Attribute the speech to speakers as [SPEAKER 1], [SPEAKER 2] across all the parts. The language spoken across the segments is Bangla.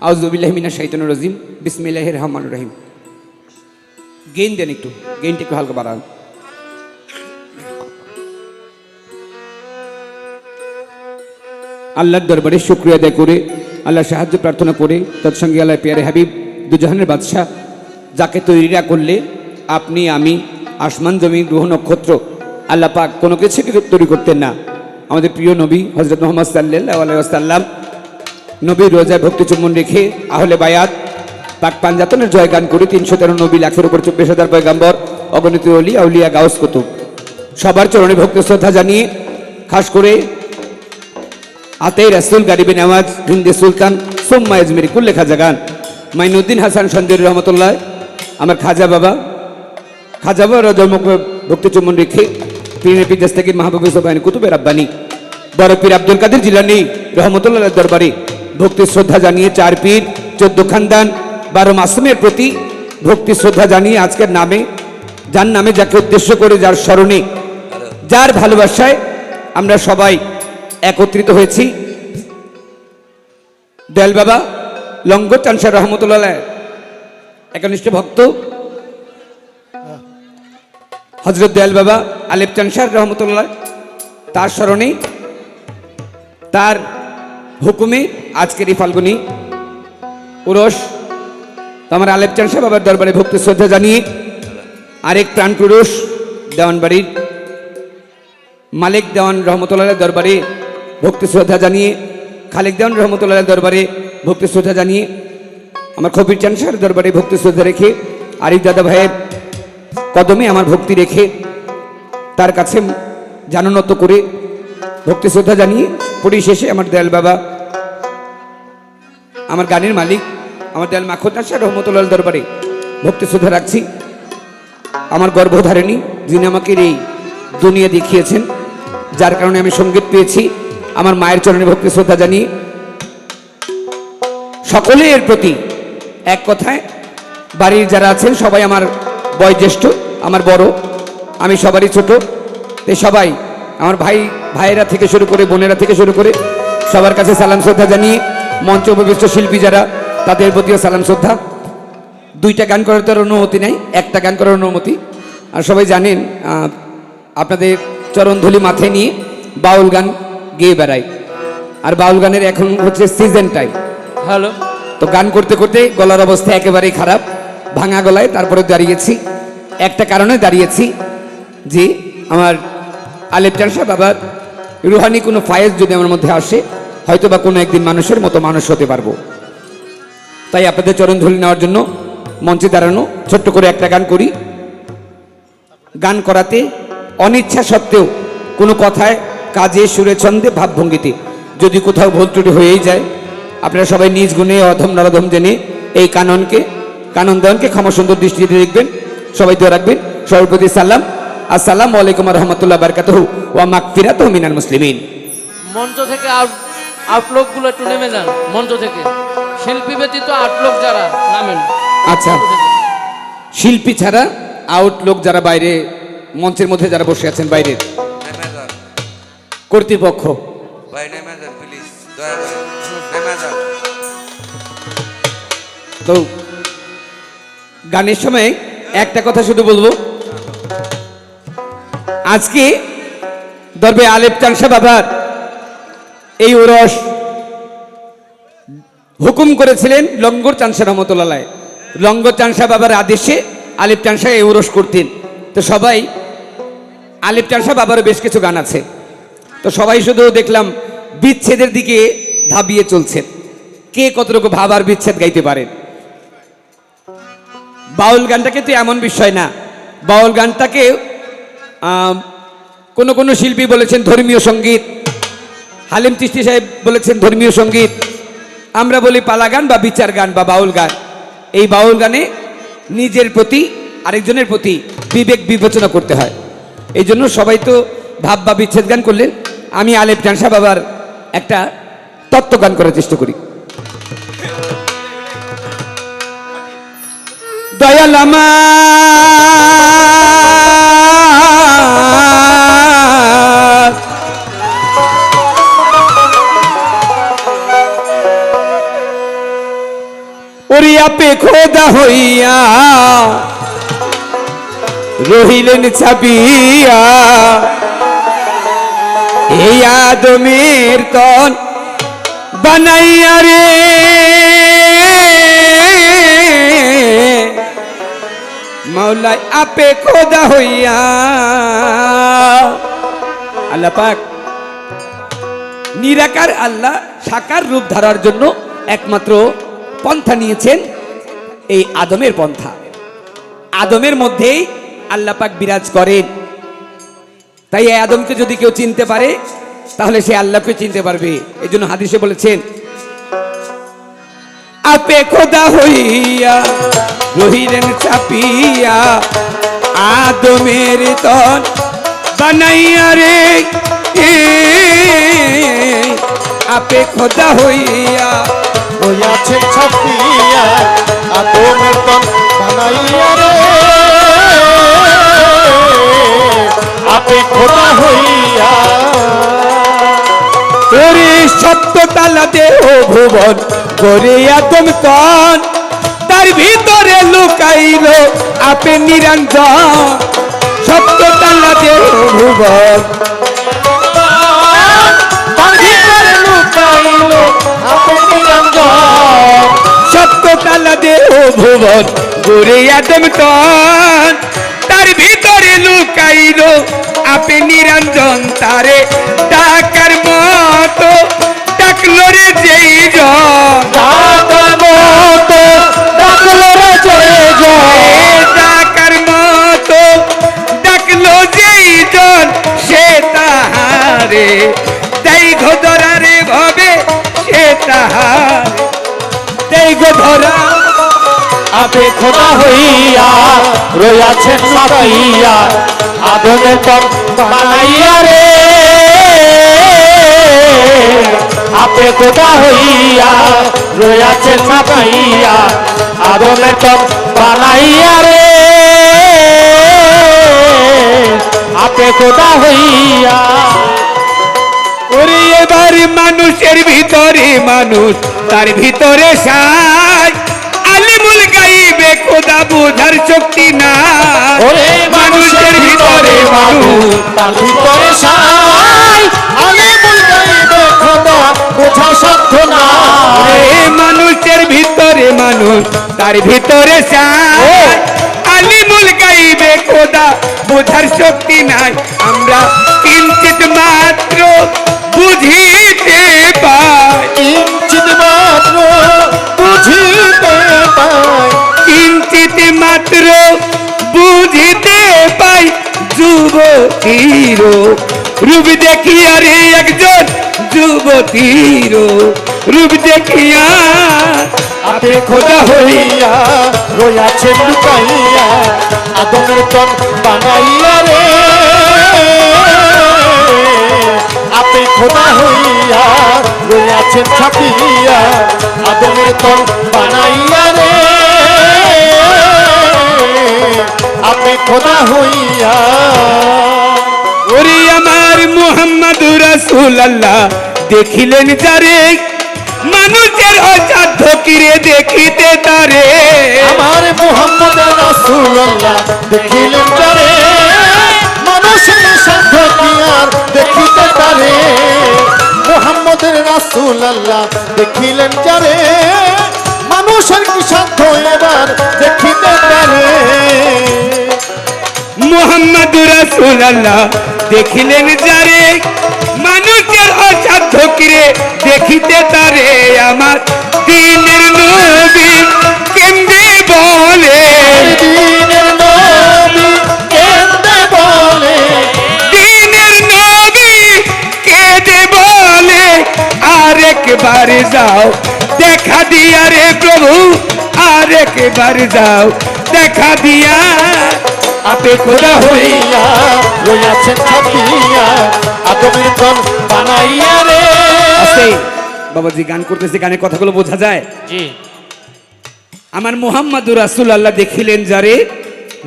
[SPEAKER 1] আউজুবিল্লাহমিনা শাইতানুর রাজিম। বিসমিল্লাহ রহমান রহিম। গেইন দেন একটু। গেইনটা একটু হালকা বাড়ান। আল্লাহর দরবারে শুক্রিয়া আদায় করে আল্লাহ সাহায্য প্রার্থনা করে, তৎসঙ্গে আল্লাহ পেয়ারে হাবিব, দুজাহানের বাদশাহ, যাকে তৈরিরা করলে আপনি, আমি, আসমান জমি গ্রহ, নক্ষত্র, আল্লাহ পাক কোনো কিছু তৈরি করতেন না। আমাদের প্রিয় নবী হজরত মোহাম্মদ সাল্লাহ আলাইসাল্লাম নবীর রোজায় ভক্তি চুম্বন রেখে আহলে বায়াত, পাক পাঞ্জাতনের জয় গান করে তিনশো তেরো নবী লাখের উপর চব্বিশ হাজার পয়গাম্বর, অগণিত অলি, আউলিয়া, গাউস কুতুব। সবার চরণে ভক্তি শ্রদ্ধা জানিয়ে খাস করে আতে রাসুল গারিবে নামাজ, হিন্দে সুলতান, সোম্মা আজমেরি কুল্লে খাজা গান মাইনুদ্দিন হাসান সঞ্জয় রহমতুল্লাহ, আমার খাজা বাবা। খাজা বাবা জন্ম ভক্তি চুম্বন রেখে পীরের পিদাস থেকে মাহবুব সোবাইন কুতুবের আব্বানি। বড় পীর আব্দুল কাদের জিলানি রহমতুল্লাহ দরবারে ভক্তি শ্রদ্ধা জানিয়ে চার পীর, চোদ্দ খানদান, বারো মাসুমের প্রতি ভক্তি শ্রদ্ধা জানিয়ে আজকের নামে, যার নামে যাকে উদ্দেশ্য করে যার স্মরণে, যার ভালোবাসায় আমরা সবাই একত্রিত হয়েছি। দয়াল বাবা, লঙ্গ চানসার রহমতুল্লাহ একনিষ্ঠ ভক্ত। হজরত দয়াল বাবা আলেপ চানসার রহমতুল্লাহ তার স্মরণে, তার হুকুমে আজকের এই ফাল্গুনি উরস তো আমার আলেপ চানসা বাবার দরবারে ভক্তি শ্রদ্ধা জানিয়ে আরেক প্রাণ পুরুষ দেওয়ানবাড়ির মালিক দেওয়ান রহমতুল্লাহ দরবারে ভক্তি শ্রদ্ধা জানিয়ে, খালেক দেওয়ান রহমতুল্লাহ দরবারে ভক্তি শ্রদ্ধা জানিয়ে, আমার খবির চানসার দরবারে ভক্তি শ্রদ্ধা রেখে, আরিফ দাদা ভাইয়ের কদমে আমার ভক্তি রেখে, তার কাছে জানানত করে ভক্তি শ্রদ্ধা জানিয়ে পরিশেষে আমার দয়াল বাবা, আমার গানের মালিক, আমার দয়াল মাখন চানসার রহমতুল্লাহ দরবারে ভক্তি শ্রদ্ধা রাখছি। আমার গর্ভধারিণী, যিনি আমাকে এই দুনিয়া দেখিয়েছেন, যার কারণে আমি সংগীত পেয়েছি, আমার মায়ের চরণে ভক্তি শ্রদ্ধা জানিয়ে সকলের প্রতি এক কথায়, বাড়ির যারা আছেন, সবাই আমার বয়োজ্যেষ্ঠ, আমার বড়, আমি সবারই ছোট তো সবাই আমার ভাই ভাইয়েরা থেকে শুরু করে বোনেরা থেকে শুরু করে সবার কাছে সালাম শ্রদ্ধা জানিয়ে মঞ্চ উপবিষ্ট শিল্পী যারা তাদের প্রতিও সালাম শ্রদ্ধা। দুইটা গান করার তো আর অনুমতি নেই একটা গান করার অনুমতি। আর সবাই জানেন আপনাদের চরণধুলি মাথায় নিয়ে বাউল গান গেয়ে বেড়াই। আর বাউল গানের এখন হচ্ছে সিজন টাইম
[SPEAKER 2] হ্যালো।
[SPEAKER 1] তো গান করতে করতে গলার অবস্থা একেবারেই খারাপ ভাঙা গলায় তারপরে দাঁড়িয়েছি। একটা কারণে দাঁড়িয়েছি যে আমার আলেপ চানসা বাবার রুহানি কোনো ফায়েজ যদি আমার মধ্যে আসে হয়তো বা কোনো একদিন মানুষের মতো মানুষ হতে পারব। তাই আপনাদের চরণ ধুলি নেওয়ার জন্য মঞ্চে দাঁড়ানো, ছোট্ট করে একটা গান করি। গান করাতে অনিচ্ছা সত্ত্বেও কোনো কথায় কাজে, সুরে, ছন্দে, ভাবভঙ্গিতে যদি কোথাও ভুল ত্রুটি হয়েই যায়, আপনারা সবাই নিজ গুণে অধম নরধম জেনে এই কাননকে, কানন দেওয়ানকে ক্ষমা সুন্দর দৃষ্টিতে দেখবেন, সবাই দোয়া রাখবেন। সর্বপ্রতি সাল্লাম। আসসালামু আলাইকুম রহমতুল্লাহ বারকাতহ ওয়া মাগফিরাত মিনাল মুসলিমিন।
[SPEAKER 2] মঞ্চ থেকে আউট আউটলোকগুলো একটু নেমে যান মঞ্চ থেকে। শিল্পী ব্যতীত আউটলোক যারা নামেন।
[SPEAKER 1] আচ্ছা। শিল্পী ছাড়া আউট লোক যারা বাইরে মঞ্চের মধ্যে যারা বসে আছেন
[SPEAKER 3] বাইরে?
[SPEAKER 1] কর্তৃপক্ষ। তো গানের সময় একটা কথা শুধু বলব আজকে দরবে আলেপ চানসা বাবার এই ওরস হুকুম করেছিলেন লঙ্গর চানসা রহমতুল্লাহ লঙ্গর চানসা বাবার আদেশে আলিপ চানসা এই ওরস করতেন। তো সবাই আলিপ চানসা বাবারও বেশ কিছু গান আছে। তো সবাই শুধু দেখলাম বিচ্ছেদের দিকে ধাবিয়ে চলছেন। কে কতটুকু ভাব আর বিচ্ছেদ গাইতে পারেন? বাউল গানটা কিন্তু এমন বিষয় না। বাউল গানটাকে কোনো কোনো শিল্পী বলেছেন ধর্মীয় সংগীত। হালিম তিস্তি সাহেব বলেছেন ধর্মীয় সংগীত। আমরা বলি পালা গান বা বিচার গান বা বাউল গান। এই বাউল গানে নিজের প্রতি, আরেকজনের প্রতি বিবেক বিবেচনা করতে হয়। এই জন্য সবাই তো ভাব বা বিচ্ছেদ গান করলেন। আমি আলেপ জানসা বাবার একটা তত্ত্ব গান করার চেষ্টা করি। দয়াল আমার ওরে আপে খোদা হইয়া। রহিলেন ছাপিয়া। এই আদমের তন বানাইয়া রে। মাওলাই আপে খোদা হইয়া। আল্লাহ পাক নিরাকার আল্লাহ সাকার রূপ ধরার জন্য একমাত্র পন্থা নিয়েছেন এই আদমের পন্থা। আদমের মধ্যেই আল্লাহ পাক বিরাজ করেন। তাই এই আদমকে যদি কেউ চিনতে পারে, তাহলে সে আল্লাহকে চিনতে পারবে। এই জন্য হাদিসে বলেছেন, আপে খোদা হইয়া, রহিলেন চাপিয়া আদমের তন বানাইয়া রে। আপে খোদা হইয়া
[SPEAKER 4] হইয়াছে ছাপিয়া আদমের তন বানাইয়া রে। আপে খোদা হইয়া।
[SPEAKER 1] ওরে সত্য তালা দেহ ভুবন করে আদম তন তার ভিতরে লুকাইল আপে নিরঞ্জন। সত্য তালা দেহ ভুবন তালা দেহ ভুবন করে আদম তন। তার ভিতরে লুকাইল আপে নিরঞ্জন তারে। ডাকার
[SPEAKER 4] খোদা হইয়া, রইয়াছেন সারাইয়া আদমের তন বানাইয়া রে। আপে খোদা হইয়া, রইয়াছেন সারাইয়া আদমের তন বানাইয়া রে। আপে খোদা হইয়া।
[SPEAKER 1] মানুষের ভিতরে মানুষ, তার ভিতরে গাইবে খোদা বোঝার শক্তি না
[SPEAKER 4] ওরে মানুষের ভিতরে মানুষ। তার ভিতরে সাই। আমি বুঝাইবে খোদা বোঝা সাধ্য না।
[SPEAKER 1] এ মানুষের ভিতরে মানুষ তার ভিতরে সাই। আলিমুল গাইবে খোদা বোঝার শক্তি নাই। আমরা কিঞ্চিত মাত্র বুঝিতে যুবতীর রূপ দেখিয়া রে একজন যুবতীর রূপ দেখিয়া
[SPEAKER 4] আপে খোদা হইয়া রইয়াছেন লুকাইয়া, আদমের তন বানাইয়া রে। আপে খোদা হইয়া রইয়াছেন ছাপিয়া, আদমের তন বানাইয়া রে। আপে খোদা হইয়া
[SPEAKER 1] মোহাম্মদ রাসূল আল্লাহ দেখিলেন যারে মানুষের অসাধ্য কিরে দেখিতে তারে?
[SPEAKER 4] আমার মোহাম্মদ রাসূলুল্লাহ দেখিলেন তারে, মানুষের সাধ্য কি আর দেখিতে পারে মোহাম্মদের রাসূলুল্লাহ দেখিলেন যারে মানুষের কি সাধ্য
[SPEAKER 1] মোহাম্মদ রাসূল আল্লাহ দেখিলেন যারে? মানুষের অসাধ্য কিরে? দেখিতে তারে আমার দিনের নবী কেমনে বলে?
[SPEAKER 4] দিনের নবী কেন্দে বলে?
[SPEAKER 1] দিনের নবী কেঁদে বলে? আরেকবার যাও দেখা দিয়া রে প্রভু আরেকবার যাও দেখা দিয়া আপে খোদা হই
[SPEAKER 4] হইয়া রইয়াছেন ছাপিয়া আদমের তন বানাইয়া রে।
[SPEAKER 1] আছে বাবাজি গান করতেছে গানের কথাগুলো বোঝা যায়?
[SPEAKER 2] জি।
[SPEAKER 1] আমার মোহাম্মদ রাসুল আল্লাহ দেখিলেন যারে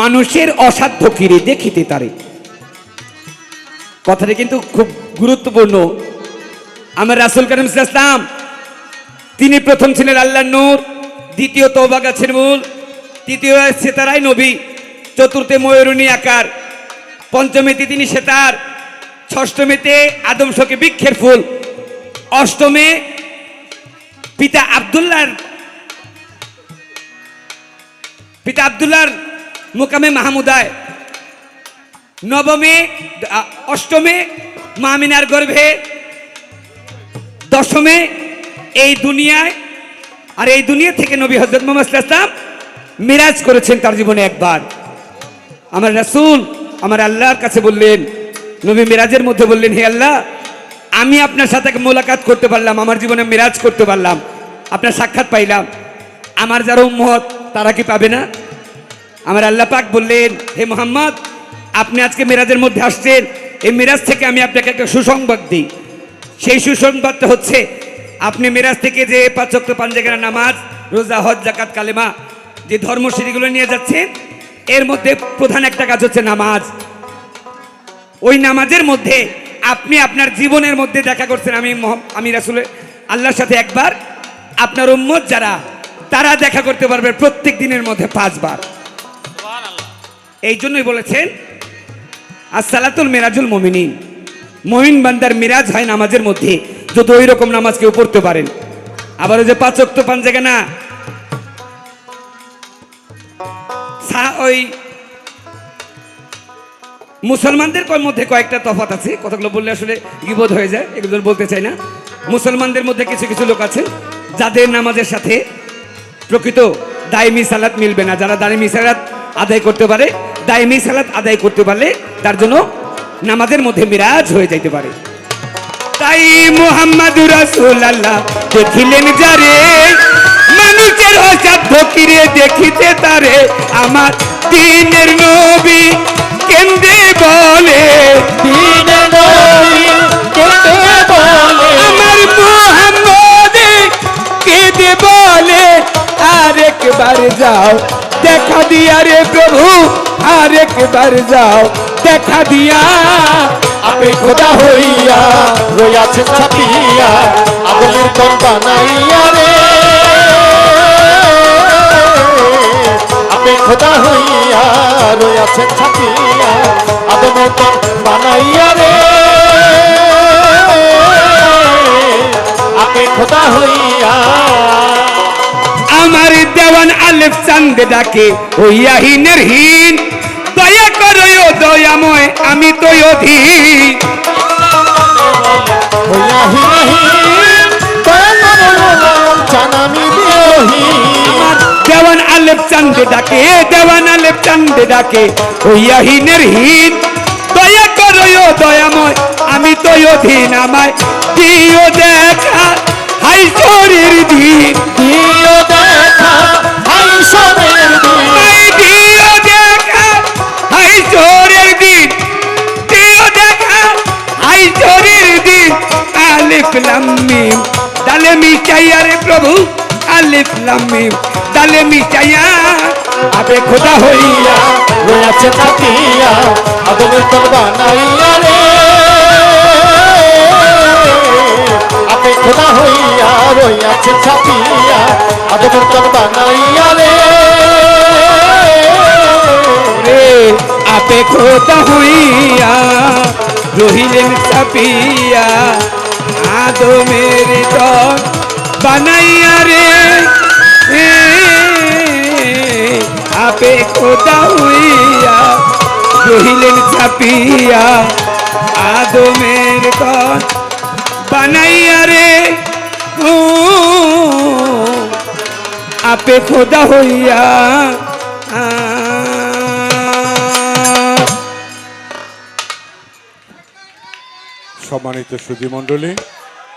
[SPEAKER 1] মানুষের অসাধ্য কিরে দেখিতে তারে। কথাটা কিন্তু খুব গুরুত্বপূর্ণ। আমার রাসুল করিম ইসলাম তিনি প্রথম ছিলেন আল্লাহ নূর দ্বিতীয় তৌবা গাছের মূল তৃতীয় সেতারাই নবী। চতুর্থে ময়ূরণী আকার পঞ্চমীতে তিনি সেতার, ষষ্ঠমীতে আদম শোকে বৃক্ষের ফুল, অষ্টমে পিতা আবদুল্লার পিতা আবদুল্লার মোকামে মাহমুদায় নবমে অষ্টমে মামিনার গর্ভে, দশমে এই দুনিয়ায়, আর এই দুনিয়া থেকে নবী হজরত মোহাম্মদ ইসলাম মিরাজ করেছেন তার জীবনে একবার। আমার রাসূল আমার আল্লাহর কাছে বললেন, নবী মিরাজের মধ্যে বললেন, হে আল্লাহ, আমি আপনার সাথে মোলাকাত করতে পারলাম, আমার জীবনে মিরাজ করতে পারলাম, আপনার সাক্ষাৎ পাইলাম। আমার যারা উম্মত, তারা কি পাবে না? আমার আল্লাহ পাক বললেন, হে মোহাম্মদ, আপনি আজকে মিরাজের মধ্যে আসছেন, এই মিরাজ থেকে আমি আপনাকে একটা সুসংবাদ দিই। সেই সুসংবাদটা হচ্ছে, আপনি মিরাজ থেকে যে পাঁচক্ত পাঞ্জাগেরা নামাজ, রোজা, হজ জাকাত কালেমা, যে ধর্মসিঁড়িগুলো নিয়ে যাচ্ছেন এর মধ্যে প্রধান একটা কাজ হচ্ছে নামাজ। ওই নামাজের মধ্যে আপনি আপনার জীবনের মধ্যে দেখা করছেন আমি আমি রাসুল আল্লাহর সাথে একবার আপনার উম্মত যারা তারা দেখা করতে পারবে প্রত্যেক দিনের মধ্যে পাঁচবার। এই জন্যই বলেছেন আসসালাতুল মিরাজুল মমিনিন। মমিন বান্দার মিরাজ হয় নামাজের মধ্যে যদি ওই রকম নামাজ কেউ পড়তে পারেন। আবার ওই যে পাঁচ অক্ত পান জায়গা না ওই মুসলমানদের মধ্যে কয়েকটা তফাত আছে? কথাগুলো বললে আসলে বিপদ হয়ে যায়, এগুলো বলতে চাই না। মুসলমানদের মধ্যে কিছু কিছু লোক আছে যাদের নামাজের সাথে প্রকৃত দায়মি সালাত মিলবে না। যারা দায়মি সালাত আদায় করতে পারে, দায়মি সালাত আদায় করতে পারলে তার জন্য নামাজের মধ্যে মিরাজ হয়ে যাইতে পারে। তাই মোহাম্মদ রাসূলুল্লাহ, দেখিলেন যারে মানুষের হসাদ ফকিরে দেখিতে তারে আমার দিনের নবী। কেন্দ্রে বলে আমার মোহাম্মদ কেঁদে বলে আরেকবার যাও দেখা দিয়া রে প্রভু আরেকবার যাও দেখা দিয়া।
[SPEAKER 4] আপনি খোদা হইয়া রইয়াছেন ছাপিয়া আগুনের তন বানাইয়া রে। খোদা হইয়া রইয়াছেন ছাপিয়া তন বানাইয়া রে। আপনি খোদা হইয়া
[SPEAKER 1] আমার দেওয়ান আলেফ চান্দ ডাকে ওইয়াহিনের হীন। দয়া করো দয়াময় আমি তো অধীন।
[SPEAKER 4] হইয়া হিরহীন
[SPEAKER 1] আলেপ ডাকে দেওয়ান আলেপ চান্দে ডাকে ওইয়াহিনের হীন। দয়া করো দয়াময় আমি তো অধীন আমায়। দিও দেখা হাই শরীর দিন।
[SPEAKER 4] দিও দেখা হাই সবের দিন।
[SPEAKER 1] দিও দেখা হাই শরীর দিন। দিও দেখা হাই শরীর দিন। আলিফ লাম মিম ডালে মিশাইয়া রে প্রভু আলিফ লাম মিম। ডালে মিশাইয়া আবে খোদা হইয়া,
[SPEAKER 4] রয়েছে থাকিয়া আদমের তল বানাইয়া রে। আপনি খোদা হইয়া রইয়াছে ছাপিয়া আদমের তল বানাইয়া রে।
[SPEAKER 1] আপে খোদা হইয়া রহিলেন চাপিয়া আদমের দল বানাইয়া রে। খোদা হইয়া রহিলেন চাপিয়া আদমের দল বানাইয়া রে আপে খোদা হইয়া
[SPEAKER 5] সম্মানিত সুধী মণ্ডলী